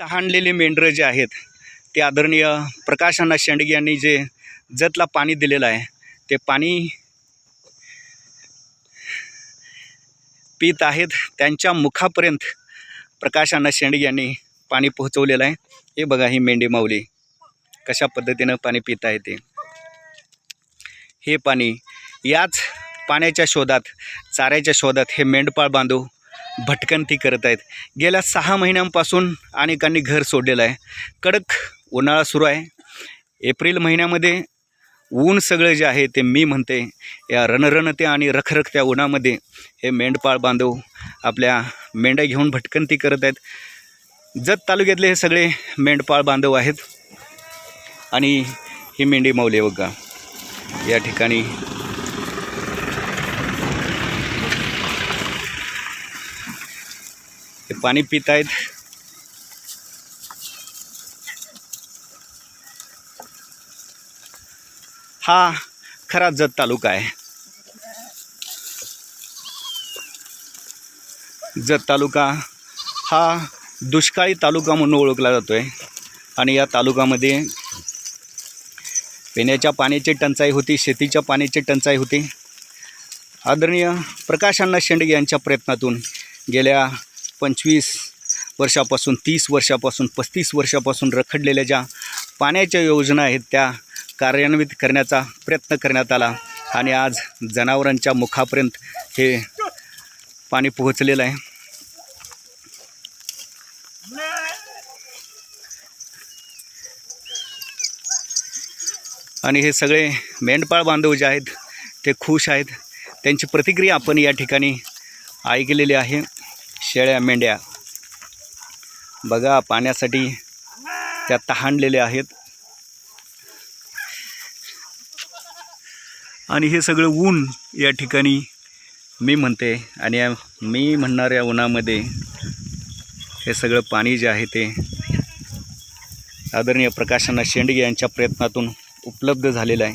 तहानलेले मेंढरं जे आहेत ते आदरणीय प्रकाशांना शेंडगे यांनी जे जतला पाणी दिलेलं आहे ते पाणी पित आहेत त्यांच्या मुखापर्यंत प्रकाशांना शेंडगे यांनी पाणी पोहोचवलेलं आहे. हे बघा ही मेंढी माऊली कशा पद्धतीनं पाणी पित आहे ते. हे पाणी याच पाण्याच्या शोधात चाऱ्याच्या शोधात हे मेंढपाळ बांधव भटकंती करत आहेत. गेल्या सहा महिन्यांपासून अनेकांनी घर सोडलेलं आहे. कडक उन्हाळा सुरू आहे. एप्रिल महिन्यामध्ये ऊन सगळं जे आहे ते मी म्हणते या रणरणत्या आणि रखरखत्या उन्हामध्ये हे मेंढपाळ बांधव आपल्या मेंढ्या घेऊन भटकंती करत आहेत. जत तालुक्यातले हे सगळे मेंढपाळ बांधव आहेत आणि ही मेंढी माऊली बघा. या ठिकाणी पाणी पित आहेत हा खरा जत तालुका आहे. जत तालुका हा दुष्काळी तालुका म्हणून ओळखला जातो आहे आणि या तालुक्यामध्ये पिण्याच्या पाण्याची टंचाई होती शेतीच्या पाण्याची टंचाई होती. आदरणीय प्रकाश अण्णा शेंडगे यांच्या प्रयत्नातून गेल्या पंचवीस वर्षापासून तीस वर्षापासून पस्तीस वर्षापासून रखडलेल्या ज्या पाण्याच्या योजना आहेत त्या कार्यान्वित करण्याचा प्रयत्न करण्यात आला आणि आज जनावरांच्या मुखापर्यंत हे पाणी पोहोचलेलं आहे. आणि हे सगळे मेंढपाळ बांधव जे आहेत ते खुश आहेत. त्यांची प्रतिक्रिया आपण या ठिकाणी ऐकलेली आहे. शेळ्या मेंढ्या. बघा पाण्यासाठी त्या तहानलेल्या आहेत. आणि हे सगळं ऊन या ठिकाणी मी म्हणते आणि या मी म्हणणाऱ्या उन्हामध्ये हे सगळं पाणी जे आहे ते आदरणीय प्रकाशांना शेंडगे यांच्या प्रयत्नातून उपलब्ध झालेलं आहे.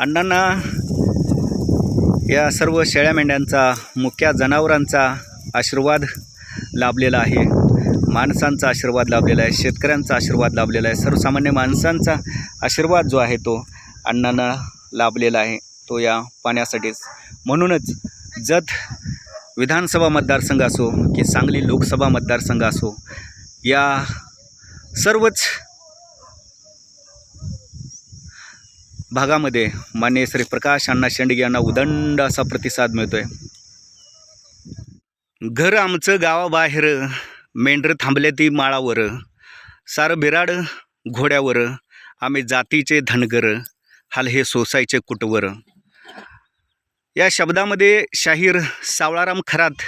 अण्णांना या सर्व शेळ्या मेंढ्यांचा मुख्या जनावरांचा आशीर्वाद लाभलेला आहे. माणसांचा आशीर्वाद लाभलेला आहे. शेतकऱ्यांचा आशीर्वाद लाभलेला आहे. सर्वसामान्य माणसांचा आशीर्वाद जो आहे तो अण्णांना लाभलेला आहे. तो या पाण्यासाठीच. म्हणूनच जत विधानसभा मतदारसंघ असो की सांगली लोकसभा मतदारसंघ असो या सर्वच भागामध्ये मान्य श्री प्रकाश अण्णा शेंडगे यांना उदंड असा प्रतिसाद मिळतो आहे घर आमचं गावाबाहेर मेंढर थांबले ती माळावर. सारं बिराड घोड्यावर. आम्ही जातीचे धनगर हाल हे सोसायचे कुटवर. या शब्दामध्ये शाहीर सावळाराम खरात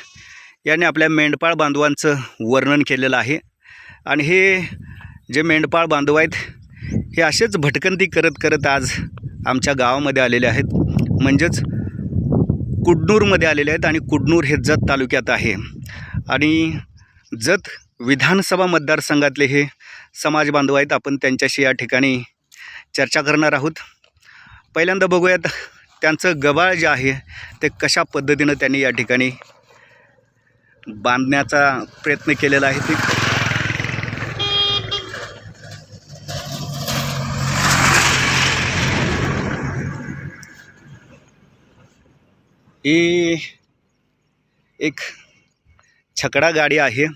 यांनी आपल्या मेंढपाळ बांधवांचं वर्णन केलेलं आहे. आणि हे जे मेंढपाळ बांधव आहेत हे असेच भटकंती करत करत आज आमच्या गावामध्ये आलेले आहेत. म्हणजेच कुडनूरमध्ये आलेले आहेत आणि कुडनूर हे जत तालुक्यात आहे. आणि जत विधानसभा मतदारसंघातले हे समाज बांधव आहेत. आपण त्यांच्याशी या ठिकाणी चर्चा करणार आहोत. पहिल्यांदा बघूयात त्यांचं गबाळ जे आहे ते कशा पद्धतीनं त्यांनी या ठिकाणी बांधण्याचा प्रयत्न केलेला आहे ते. ही एक छकडा गाडी आहे.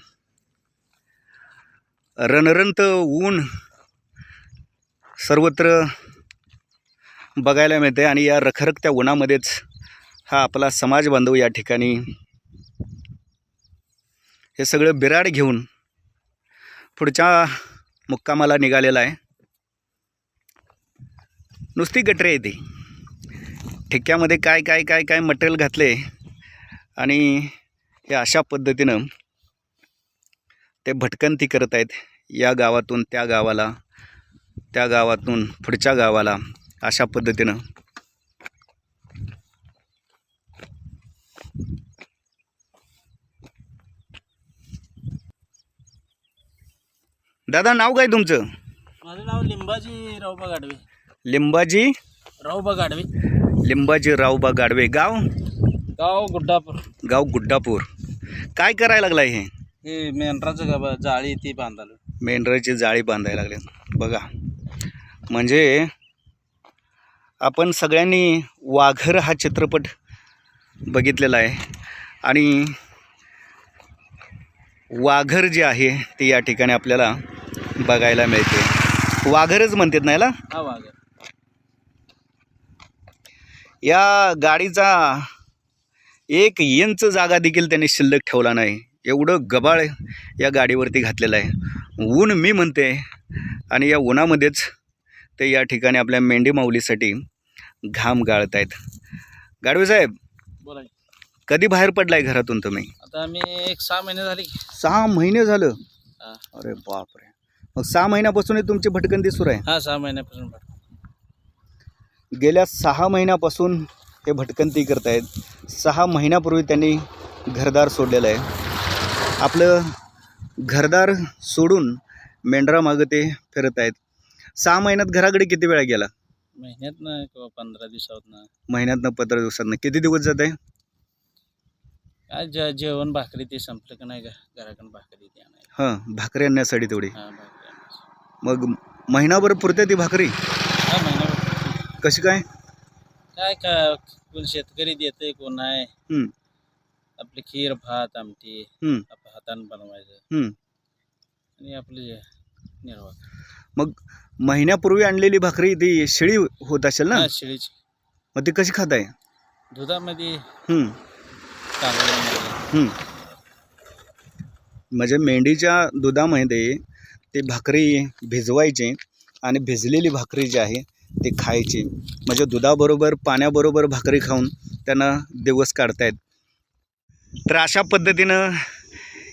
रणरणत ऊन सर्वत्र बघायला मिळते आणि या रखरखत्या उन्हामध्येच हा आपला समाज बांधव या ठिकाणी हे सगळं बिराड घेऊन पुढच्या मुक्कामाला निघालेला आहे. नुसती गटरे आहे ती ठिक्क्यामध्ये काय काय काय काय मटेरियल घातले आणि हे अशा पद्धतीनं ते भटकंती करत आहेत. या गावातून त्या गावाला त्या गावातून पुढच्या गावाला अशा पद्धतीनं दादा नाव काय तुमचं? माझं नाव लिंबाजी रावबा गाडवे लिंबाजी? रावबा गाडवे लिंबाजी रावबा गाडवे. गाव? गाव गुड्डापूर. गाव गुड्डापूर. काय करायला लागलाय हे? हे मेंढराचं गा जाळी ती बांधाल मेंढराची जाळी बांधायला लागले. बघा. म्हणजे आपण सगळ्यांनी वाघर हा चित्रपट बघितलेला आहे. आणि वाघर जे आहे ते या ठिकाणी आपल्याला बघायला मिळते. वाघरच म्हणतात ना याला? हा वाघ या गाडीचा एक इंच जागा देखील त्यांनी शिल्लक ठेवला नाही. एवढं गबाळ या गाडीवरती घातलेलं आहे. ऊन मी म्हणते आणि या उन्हामध्येच ते या ठिकाणी आपल्या मेंढी माऊलीसाठी घाम गाळत आहेत गाडवे साहेब बोला. कधी बाहेर पडलाय घरातून तुम्ही? आता आम्ही एक सहा महिने झाले सहा महिने झालं. अरे बापरे. मग सहा महिन्यापासून तुमची भटकंती सुरू आहे? हा सहा महिन्यापासून भट- गेल्या सहा महिन्यापासून हे भटकंती करतायत. सहा महिन्यापूर्वी त्यांनी घरदार सोडलेलं आहे. आपलं घरदार सोडून मेंढरामागं ते फिरत आहेत. सहा महिन्यात घराकडे किती वेळा गेला? महिन्यात ना किंवा पंधरा दिवसात ना. महिन्यातनं पंधरा दिवसातनं किती दिवस जात आहे काय जे जेवण भाकरी ते संपलं का नाही का घराकडून भाकरी ते आणायला. हां भाकरी आणण्यासाठी तेवढी. हा भाकरी आणायची. मग महिनाभर पुरते ती भाकरी? हा महिन्याभर कशी काय? काय का कोण शेतकरी देते कोण नाही. हं, आपली खीर भात आमटी हं, आपलं हातानं बनवायचं. आणि आपले निर्वाह मग महिन्यापूर्वी आणलेली भाकरी ती शिळी होत असेल ना? हा शेळीची. मग ती कशी खाताय? दुधामध्ये. म्हणजे मेंढीच्या दुधामध्ये ते भाकरी भिजवायचे आणि भिजलेली भाकरी जी आहे ते खायचे. म्हणजे दुधाबरोबर पाण्याबरोबर भाकरी खाऊन त्यांना दिवस काढतायत. तर अशा पद्धतीनं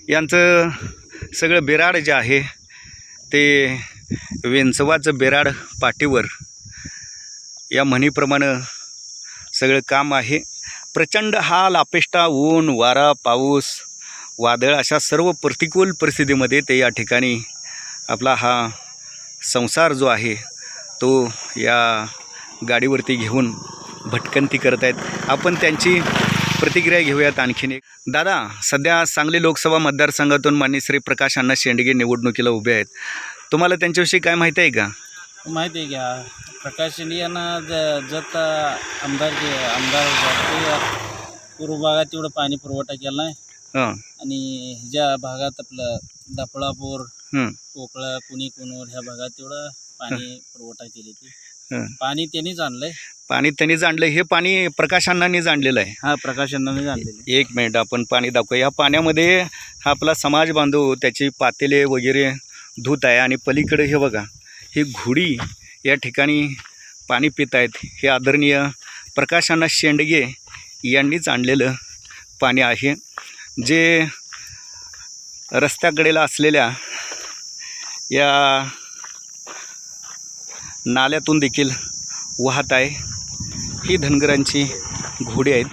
यांचं सगळं बिराड जे आहे ते वेंचवाचं बिराड पाठीवर या म्हणीप्रमाणे सगळं काम आहे. प्रचंड हाल अपेष्टा ऊन वारा पाऊस वादळ अशा सर्व प्रतिकूल परिस्थितीमध्ये ते या ठिकाणी आपला हा संसार जो आहे तो या गाडीवरती घेऊन भटकंती करत आहेत आपण त्यांची प्रतिक्रिया घेऊयात आणखीन एक. दादा सध्या सांगली लोकसभा मतदारसंघातून मान्य श्री प्रकाश अण्णा शेंडगे निवडणुकीला उभे आहेत. तुम्हाला त्यांच्याविषयी काय माहिती आहे का? माहिती आहे घ्या प्रकाश शिंदे यांना ज जत आमदार जे आमदार पूर्व भागात तेवढं पाणी पुरवठा केला नाही. हां. आणि ज्या भागात आपलं दपळापूर हं, कोकळा कुणी कुणूर ह्या भागात तेवढं पाणी पुरवठा केली ती. पाणी त्यांनीच आणलंय. पाणी त्यांनी जाणलं हे पाणी प्रकाश अण्णांनी जाणलेलं आहे. हा अण्णांनीच आणलेले एक मिनिट आपण पाणी दाखवू या पाण्यामध्ये हा आपला समाज बांधव त्याची पातेले वगैरे धूत आहे. आणि पलीकडे हे बघा ही घोडी या ठिकाणी पाणी पित आहेत. हे आदरणीय प्रकाशांना शेंडगे यांनीच आणलेलं पाणी आहे. जे रस्त्याकडेला असलेल्या या नाल्यातून देखील वाहत आहे. ही धनगरांची घोडी आहेत.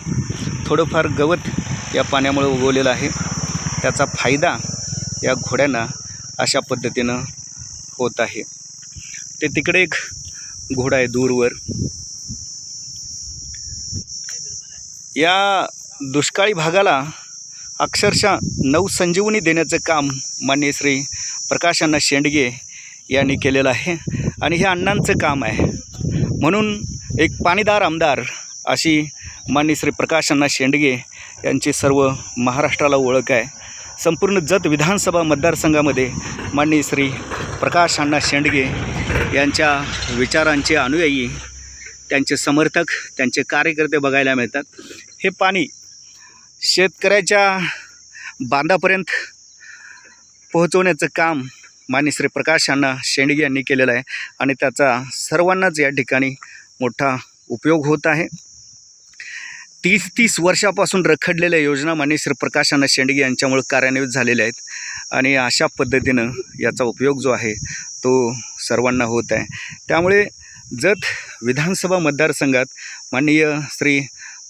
थोडंफार गवत या पाण्यामुळे उगवलेलं आहे. त्याचा फायदा या घोड्यांना अशा पद्धतीनं होत आहे. ते तिकडे एक घोडा आहे दूरवर. या दुष्काळी भागाला अक्षरशः नवसंजीवनी देण्याचं काम माननीय श्री प्रकाशांना शेंडगे यांनी केलेलं आहे. आणि हे अण्णांचं काम आहे. म्हणून एक पाणीदार आमदार अशी माननीय श्री प्रकाश अण्णा शेंडगे यांची सर्व महाराष्ट्राला ओळख आहे. संपूर्ण जत विधानसभा मतदारसंघामध्ये माननीय श्री प्रकाश अण्णा शेंडगे यांच्या विचारांचे अनुयायी त्यांचे समर्थक त्यांचे कार्यकर्ते बघायला मिळतात. हे पाणी शेतकऱ्याच्या बांधापर्यंत पोहोचवण्याचं काम मान्य श्री प्रकाश यांना शेंडगे यांनी केलेलं आहे आणि त्याचा सर्वांनाच या ठिकाणी मोठा उपयोग होत आहे. तीस तीस वर्षापासून रखडलेल्या योजना मान्य श्री प्रकाशांना शेंडगे यांच्यामुळे कार्यान्वित झालेल्या आहेत आणि अशा पद्धतीनं याचा उपयोग जो आहे तो सर्वांना होत आहे. त्यामुळे जत विधानसभा मतदारसंघात माननीय श्री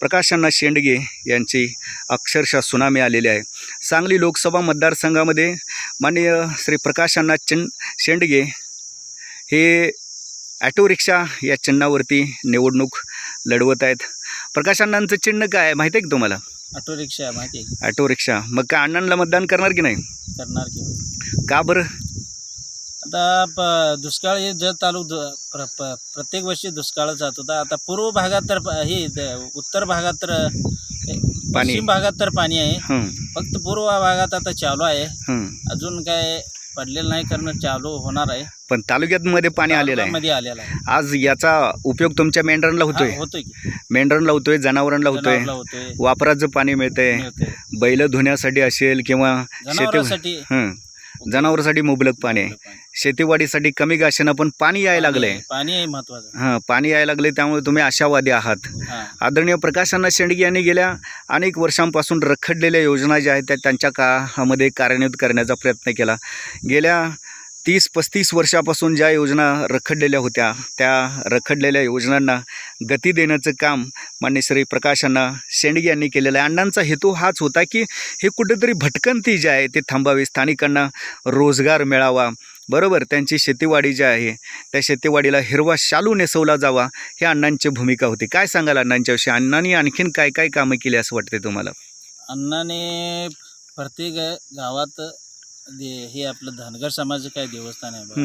प्रकाशांना शेंडगे यांची अक्षरशः सुनामी आलेली आहे. सांगली लोकसभा मतदारसंघामध्ये माननीय श्री प्रकाशांना चिन शेंडगे हे ॲटो रिक्षा या चिन्हावरती निवडणूक लढवत आहेत. प्रकाशांनांचं चिन्ह काय आहे? माहिती आहे का तुम्हाला? ऑटो रिक्षा माहिती आहे. ऑटो रिक्षा मग का अण्णांना मतदान करणार की नाही? करणार की का बरं? आता प दुष्काळ हे जत द- प्र प प्रत्येक वर्षी दुष्काळ जात होता. आता पूर्व भागात तर हे द- उत्तर भागात तर पश्चिम भागात तर पाणी आहे. हं. फक्त पूर्व भागात आता चालू आहे. हं. अजून काय पडलेलं नाही कारण चालू होणार आहे. पण तालुक्यात मध्ये पाणी आलेलं आहे. मध्ये आलेलं आहे. आज याचा उपयोग तुमच्या मेंढरांना होतोय. हा, होतोय की. मेंढरांना होतोय जनावरांना होतोय. जनावराला होतोय. वापराचं पाणी मिळतंय. मिळतंय. बैल धुण्यासाठी असेल किंवा शेती जनावरांसाठी. हं. जनावरांसाठी मुबलक पाणी आहे. शेतीवाडीसाठी कमी गाशानं पण पाणी यायला लागलंय. पाणी आहे महत्वाचं हां पाणी यायला लागले त्यामुळे तुम्ही आशावादी आहात. आदरणीय प्रकाशांना शेंडगे यांनी गेल्या अनेक वर्षांपासून रखडलेल्या योजना ज्या आहेत त्या त्यांच्या काळामध्ये कार्यान्वित करण्याचा प्रयत्न केला. गेल्या तीस पस्तीस वर्षापासून ज्या योजना रखडलेल्या होत्या त्या रखडलेल्या योजनांना गती देण्याचं काम मान्य श्री प्रकाशांना शेंडगे यांनी केलेलं आहे. अण्णांचा हेतू हाच होता की हे कुठेतरी भटकंती जी आहे ते थांबावी. स्थानिकांना रोजगार मिळावा. बरोबर त्यांची शेतीवाडी जी आहे त्या शेतीवाडीला हिरवा शालू नेसवला जावा ही अण्णांची भूमिका होती. काय सांगाल अण्णांच्याविषयी? अण्णांनी आणखीन काय काय कामं केली असं वाटते तुम्हाला? अण्णाने प्रत्येक गावात दे- हे आपलं धनगर समाज काय देवस्थान आहे बघा.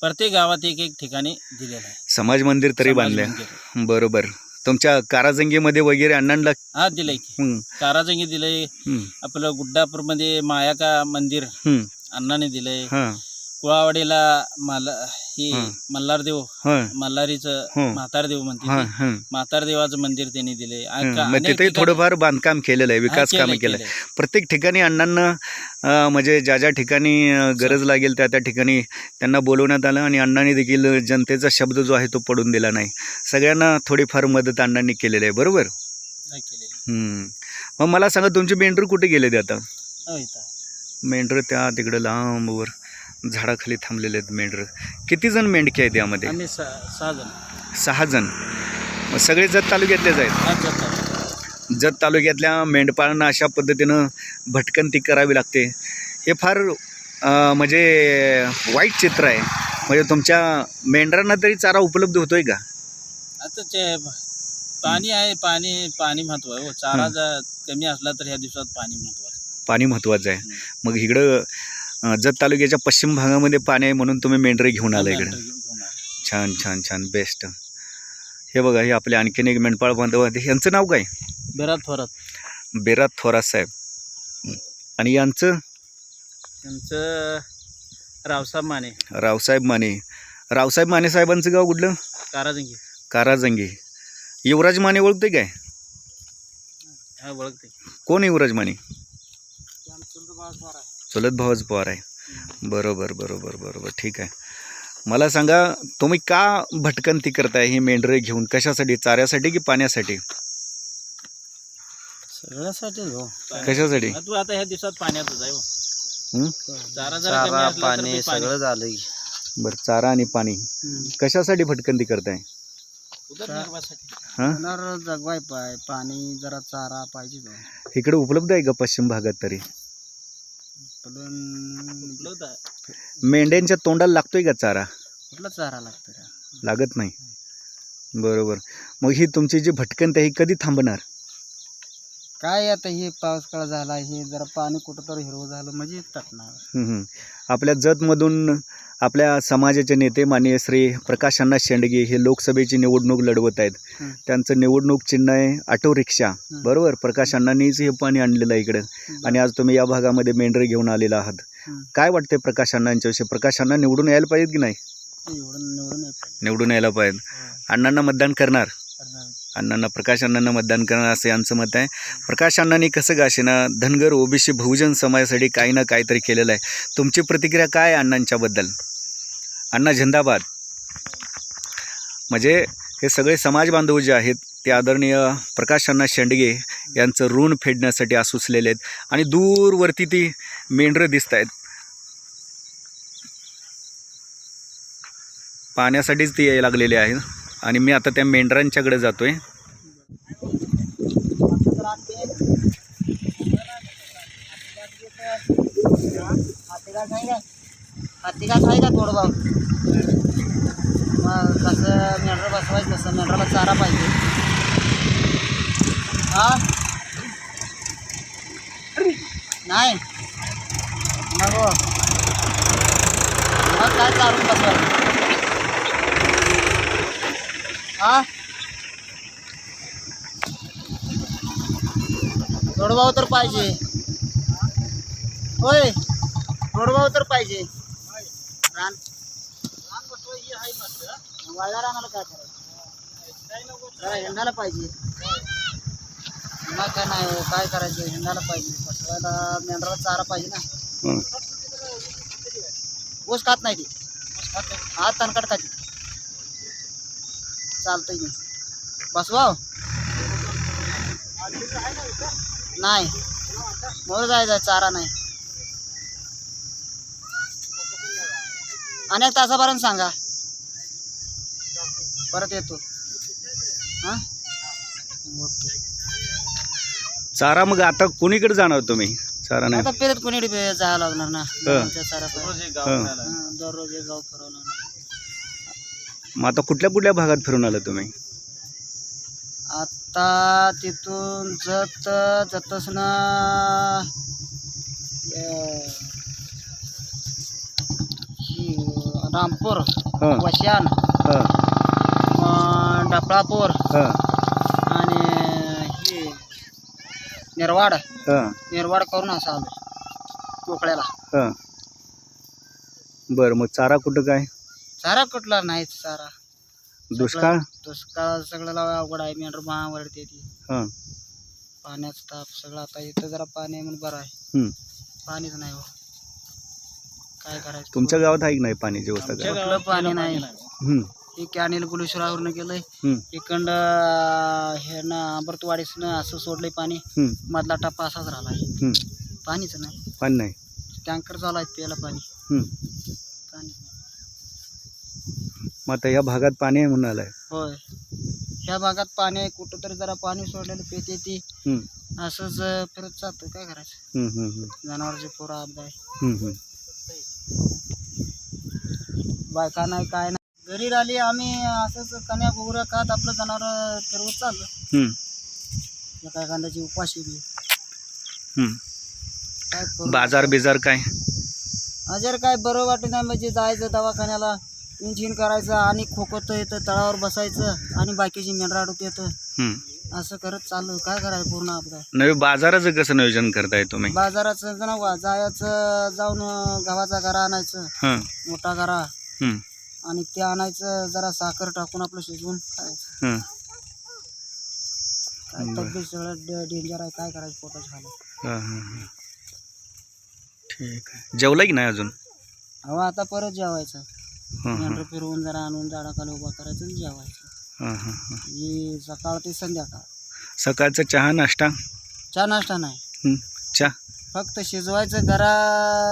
प्रत्येक गावात एक एक ठिकाणी दिलेलं आहे. समाज मंदिर तरी समाज बांधले मंदिर. बरोबर. तुमच्या काराजंगीमध्ये वगैरे अण्णांना हा दिलंय की. काराजंगी दिलंय. आपलं गुड्डापूरमध्ये मायाका मंदिर अण्णाने दिलंय. हं, कुळावाडीला माल हं. मल्हारदेव हं, मल्हारीचं हं. म्हातारदेव म्हणते ते. हं, म्हातारदेवाचं मंदिर त्यांनी. का- मग तिथे थोडंफार बांधकाम केलेलं आहे विकास कामं केलं. प्रत्येक ठिकाणी अण्णांना अं, म्हणजे ज्या ज्या ठिकाणी अं, गरज लागेल त्या त्या ठिकाणी त्यांना बोलवण्यात आलं आणि अण्णांनी देखील जनतेचा शब्द जो आहे तो पडून दिला नाही सगळ्यांना थोडीफार मदत अण्णांनी केलेली आहे बरोबर नाही केलेली. हं. मग मला सांगा तुमचे मेंढर कुठे गेले ते आता हो. मेंढरं त्या तिकडे लांबवर झाडाखाली थांबलेले आहेत मेंढरं. किती जण मेंढके आहेत यामध्ये? आम्ही सहा जण सहा जण मग सगळे जत तालुक्यातलेच आहेत. जत तालुक्यातल्या मेंढपाळांना अशा पद्धतीनं भटकंती करावी लागते. हे फार म्हणजे वाईट चित्र आहे. म्हणजे तुमच्या मेंढरांना तरी चारा उपलब्ध होतोय का? आता ते पाणी आहे पाणी पाणी महत्त्व आहे. हो. चारा. जर कमी असला तर ह्या दिवसात पाणी महत्वाचं पाणी महत्त्वाचं आहे. मग इकडं जत तालुक्याच्या पश्चिम भागामध्ये पाणी आहे म्हणून तुम्ही मेंढरे घेऊन आला इकडं. छान छान छान. बेस्ट. हे बघा हे आपले आणखीन एक मेंढपाळ बांधव आहेत. यांचं नाव काय? बेरात थोरात. बेरात थोरात साहेब. आणि यांचं? त्यांचं रावसाहेब माने. रावसाहेब माने. रावसाहेब माने साहेबांचं गाव कुठलं? काराजंगी. काराजंगी. युवराज माने ओळखते काय? हा ओळखते कोण युवराज माने? चुलत भावाच पवार आहे. बरोबर बरोबर बरोबर. ठीक आहे. मला सांगा तुम्ही का भटकंती करताय ही मेंढरे घेऊन? कशासाठी? चाऱ्यासाठी की पाण्यासाठी? सगळ्यासाठी हो. कशासाठी? तू आता ह्या दिवसात पाण्यातच आहे हो. हं? चारा जरा कमी असला तर पाणी सगळं झालंय. बरं चारा आणि पाणी. कशासाठी भटकंती करताय? उदरनिर्वाहासाठी. हां? जगवाय पाय. पाणी जरा चारा पाहिजे. इकडे उपलब्ध आहे का पश्चिम भागात तरी? मेंढ्यांच्या तोंडाला लागतोय का चारा? कुठला चारा लागतो रे? लागत नाही. बरोबर. मग ही तुमची जी भटकंती आहे ही कधी थांबणार? काय आता हे पाऊस काळ झाला हे जरा पाणी कुठं तर हिरवं झालं म्हणजे तटणार. हं, हं. आपल्या जतमधून आपल्या समाजाचे नेते माननीय श्री प्रकाश अण्णा शेंडगे हे लोकसभेची निवडणूक लढवत आहेत. हं. त्यांचं निवडणूक चिन्ह आहे ऑटो रिक्षा हं. बरोबर? प्रकाश अण्णांनीच हे पाणी आणलेलं आहे इकडं. आणि आज तुम्ही या भागामध्ये मेंढरे घेऊन आलेला आहात. हं. काय वाटते प्रकाश अण्णांच्याविषयी? प्रकाश अण्णा निवडून यायला पाहिजेत की नाही? एवढं निवडून येत निवडून यायला पाहिजे अण्णांना मतदान करणार. अण्णांना. प्रकाश अण्णांना मतदान करणार असं यांचं मत आहे. प्रकाश अण्णांनी कसं गाशेना? धनगर ओबीसी बहुजन समाजासाठी काही ना काहीतरी केलेलं आहे. तुमची प्रतिक्रिया काय आहे अण्णांच्याबद्दल? अण्णा झंदाबाद. म्हणजे हे सगळे समाज बांधव जे आहेत ते आदरणीय प्रकाश अण्णा शेंडगे यांचं ऋण फेडण्यासाठी आसुसलेले आहेत. आणि दूरवरती ती मेंढरं दिसत आहेत. पाण्यासाठीच ती यायला लागलेली आहेत आणि मी आता त्या मेंढरांच्याकडे जातोय. हातिकाच आहे का थोडं भाऊ? मग कसं मेंढर बसवायचं कसं मेंढराला चारा पाहिजे. हा? नाही? नको. मग काय चालून बसवायचं? हा? रोडभाव तर पाहिजे. होय रोडभाव तर पाहिजे. रान. रानाला काय करायचं? जरा हिंडायला पाहिजे. काय नाही हो, काय करायचं? हिंडायला पाहिजे. बसवायला मेंढराला चारा पाहिजे ना. हं. ऊस खात नाही ती. हात तणकट खाते. चालतंय की. बसवा हो. नाही. मोर जायचं चारा नाही. अनेक तासापर्यंत सांगा. परत येतो. हां? ओके चारा मग आता कोणीकडे जाणार तुम्ही? चारा नाही. आता परत कोणी जायला लागणार ना? आमच्या चारा हं. हां, दररोज एक गाव फिरावं लागणार. मग आता कुठल्या कुठल्या भागात फिरून आला तुम्ही? आता तिथून जत जतस ना अं, ही, रामपूर हं. वशान हं. अं, डफळापूर हं. आणि ही निर्वाड. हं. निर्वाड करून असं आलो कोकळ्याला हं. बरं मग चारा कुठं काय? चारा कुठला नाही चारा दुष्काळ? दुष्काळ सगळं लावा अवघड आहे. मेंढर महावरते ती. हं. पाण्याचा ताप सगळं. आता इथं जरा पाणी आहे म्हणून बरं आहे. हं. पाणीच नाही हो. काय करायचं? तुमच्या गावात आहे की नाही पाण्याची व्यवस्था आमच्या पाणी नाही. हं हे कॅनेल गुलेश्वरावरनं गेलंय हं इकडं हे ना अमृतवाडीसनं असं सोडलंय पाणी. हं मधला टप्पा असाच राहिला हं पाणीच नाही. पाणी नाही. टँकर चालू आहेत प्यायला पाणी. हं पाणी मग आता या भागात पाणी आहे म्हणून आलाय. होय. ह्या भागात पाणी आहे कुठं तरी जरा पाणी सोडलेलं पेते ती असंच फिरत जातं काय करायचं? हं हं हं जनावरचे पोरं हं बायका नाही काय नाही. घरी राहिली आम्ही असंच कन्या गुगऱ्या खात आपलं जनावर फिरवत चाललं. एका कांद्याची उपाशी बी. काय करू? बाजार बिजार काय? जर काय बरं वाटत नाही म्हणजे जायचं दवाखान्याला. इंजिन करायचं आणि खोकत येतं तळावर बसायचं आणि बाकीची मेंढराडूत येतं. हं असं करत चालू काय करायचं पूर्ण नवी बाजाराचं कसं नियोजन करताय तुम्ही? बाजाराचं जण वा- जायचं जाऊन अं, गव्हाचा गरा आणायचं. हं. मोठा गरा. हं आणि ते आणायचं जरा साखर टाकून आपलं शिजवून खायचं. हं. काय तब्येत सगळं डेंजर आहे काय करायचं पोटाचं खालं हां हां हां. ठीक आहे. जेवला की नाही अजून? अहो आता परत जेवायचं. हां हां मेंढर फिरवून जरा आणून झाडाखाली उभा करायचं आणि जेवायचं. हां हां हां ही सकाळ ते संध्याकाळ. सकाळचा चहा नाश्ता? चहा नाश्ता नाही. हं चहा? फक्त शिजवायचं जरा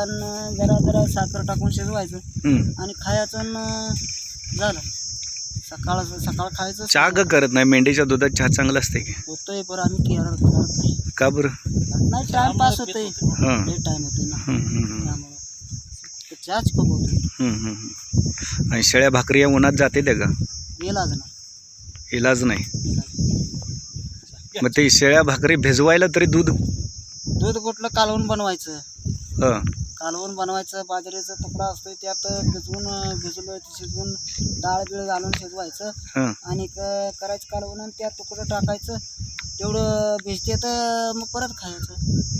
न जरा जरा साखर टाकून शिजवायचं हं आणि खायचं न झालं. सकाळ सकाळ खायचं चहा का करत नाही? मेंढीच्या दुधात चहा चांगला असते की? होतोय पण आम्ही केरळ करत नाही. का बरं? नाही टाइमपास होतोय. हां. टाइम होतोय ना. हं हं हं त्यामुळं. चहाच हं आणि शेळ्या भाकरी या उन्हात जाते त्या का? इलाज नाही. इलाज नाही. इलाज मग ते शेळ्या भाकरी भिजवायला तरी दूध दूध कुठलं कालवून बनवायचं. हं. कालवून बनवायचं बाजरीचा तुकडा असतोय त्यात भिजवून भिजवलं शिजवून डाळ बिळ घालून शिजवायचं. हं. आणि क- करायचं कालवून आणि त्यात तुकडं टाकायचं. तेवढं भिजते तर मग परत खायचं.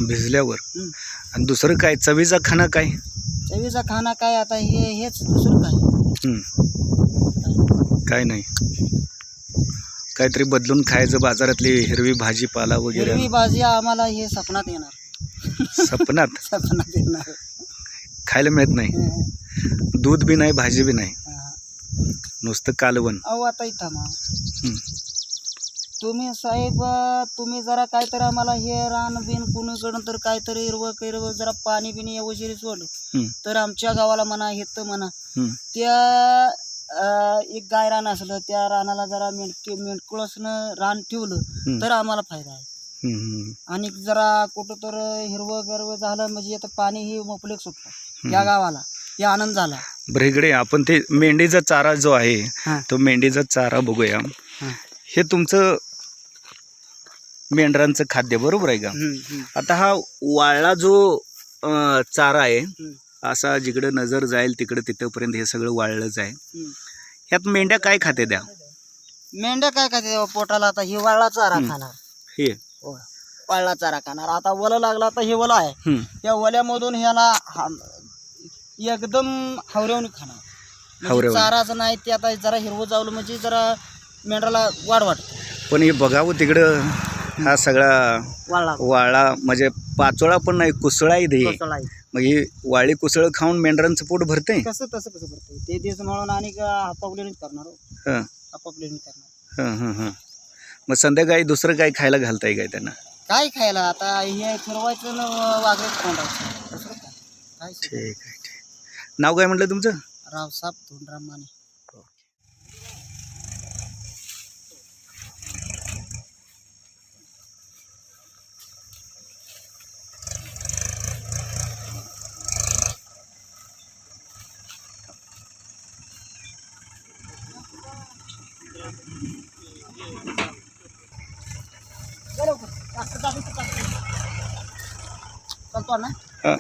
भिजल्यावर. हं. आणि दुसरं काय? चवीचा खाना काय? चवीचा खाना काय आता हे हेच दुसरं काय. काय नाही. काहीतरी बदलून खायचं बाजारातली हिरवी भाजीपाला वगैरे. हिरवी भाजी आम्हाला हे सपनात येणार. सपनात? सपनात येणार. खायला मिळत नाही. दूध बी नाही भाजी बी नाही. नुसतं कालवण. अहो आता इथं. तुम्ही साहेब तुम्ही जरा काहीतरी आम्हाला हे रान बिन कुणीकडून तर काहीतरी हिरवं हिरवं जरा पाणी बिनी व्यवस्थित सोडलं. तर आमच्या गावाला म्हणा येतं म्हणा. त्या अं, एक गाय रान असलं त्या रानाला जरा मेंढके मेंढकुळसनं रान ठेवलं. तर आम्हाला फायदा आहे. आणि जरा कुठं तर हिरवं गरवं झालं म्हणजे आता पाणी ही मोपलेक सुटलं या गावाला हे आनंद झाला. बरं इकडे आपण ते मेंढीचा चारा जो आहे हां. तो मेंढीचा चारा बघूया. हां. हे तुमचं मेंढरांचं खाद्य बरोबर आहे का. आता हा वाळला जो अं, चारा आहे. असा जिकडे नजर जाईल तिकडे तिथपर्यंत हे सगळं वाळलंच आहे. ह्यात मेंढ्या काय खाते द्या मेंढ्या काय काय पोटाला आता ही वाळला चारा. खाणार हे होय वाळला चारा खाणार आता वलं लागला आता हे वलं आहे हम्म. त्या वल्यामधून ह्याला हा- एकदम हावऱ्यावून खाणार म्हणजे. चाराचं नाही ते आता जरा हिरवं चावलं म्हणजे जरा मेंढराला वाढ वाटते पण हे बघावं तिकडं हा सगळा वाळा. म्हणजे पाचोळा पण नाही कुसळाही दे. मग ही वाळी कुसळ खाऊन मेंढरांचं पोट भरतंय? कसं तसं कसं करते ते दिवस म्हणून आणि करणार हो. हं, करणार. हं, हं, हं. मग संध्याकाळी दुसरं काय खायला घालताय काय त्यांना? काय खायला? आता हे फिरवायचं वागरेच कोंडायचं ठीक आहे ठीक नाव काय म्हटलं तुमचं? रावसाहेब धोंडराम माने. चालतो ना हं.